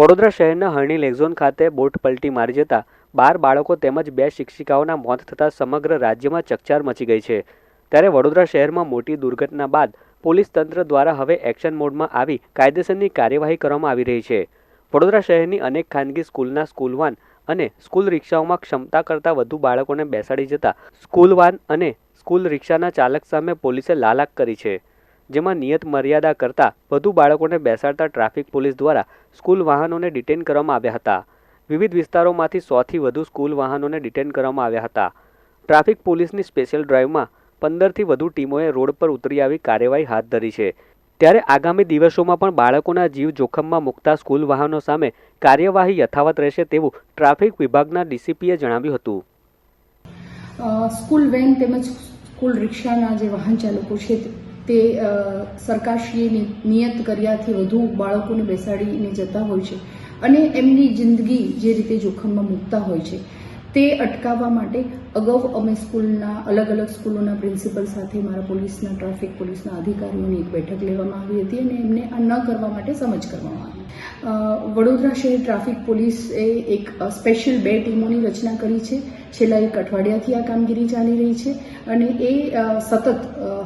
વડોદરા શહેરના હરણી લેકઝોન ખાતે બોટ પલટી મારી જતા બાર બાળકો તેમજ બે શિક્ષિકાઓના મોત થતાં સમગ્ર રાજ્યમાં ચકચાર મચી ગઈ છે. ત્યારે વડોદરા શહેરમાં મોટી દુર્ઘટના બાદ પોલીસ તંત્ર દ્વારા હવે એક્શન મોડમાં આવી કાયદેસરની કાર્યવાહી કરવામાં આવી રહી છે. વડોદરા શહેરની અનેક ખાનગી સ્કૂલના સ્કૂલ વાન અને સ્કૂલ રિક્ષાઓમાં ક્ષમતા કરતાં વધુ બાળકોને બેસાડી જતા સ્કૂલ વાન અને સ્કૂલ રિક્ષાના ચાલક સામે પોલીસે લાલાક કરી છે. જેમાં નિયત મર્યાદા કરતાં વધુ બાળકોને બેસાડતા ટ્રાફિક પોલીસ દ્વારા સ્કૂલ વાહનોને ડિટેન કરવામાં આવ્યા હતા. વિવિધ વિસ્તારોમાંથી સોથી વધુ સ્કૂલ વાહનોને ડિટેન કરવામાં આવ્યા હતા. ટ્રાફિક પોલીસની સ્પેશિયલ ડ્રાઇવમાં પંદરથી વધુ ટીમોએ રોડ પર ઉતરી આવી કાર્યવાહી હાથ ધરી છે. ત્યારે આગામી દિવસોમાં પણ બાળકોના જીવ જોખમમાં મૂકતા સ્કૂલ વાહનો સામે કાર્યવાહી યથાવત રહેશે તેવું ટ્રાફિક વિભાગના ડીસીપીએ જણાવ્યું હતું. સ્કૂલ વેન તેમજ સ્કૂલ રિક્ષાના જે વાહન ચાલકો છે તે સરકારશ્રીએ નિયત કર્યાથી વધુ બાળકોને બેસાડીને જતા હોય છે. અને એમની જિંદગી જે રીતે જોખમમાં મૂકતા હોય છે. તે અટકાવવા માટે અગાઉ અમે સ્કૂલના અલગ અલગ સ્કૂલોના પ્રિન્સિપલ સાથે મારા પોલીસના, ટ્રાફિક પોલીસના અધિકારીઓની એક બેઠક લેવામાં આવી હતી અને એમને આ ન કરવા માટે સમજ કરવામાં આવી. વડોદરા શહેર ટ્રાફિક પોલીસે એક સ્પેશિયલ બે ટીમોની રચના કરી છે. છેલ્લા એક અઠવાડિયાથી આ કામગીરી ચાલી રહી છે અને એ સતત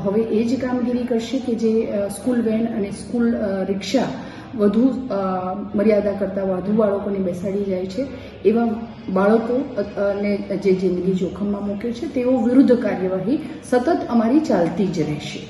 હવે એ જ કામગીરી કરશે કે જે સ્કૂલ વેન અને સ્કૂલ રિક્ષા વધુ મર્યાદા કરતાં વધુ બાળકોને બેસાડી જાય છે. એવા બાળકો અને જે જિંદગી જોખમમાં મૂકે છે, તેઓ વિરુદ્ધ કાર્યવાહી સતત અમારી ચાલતી જ રહેશે.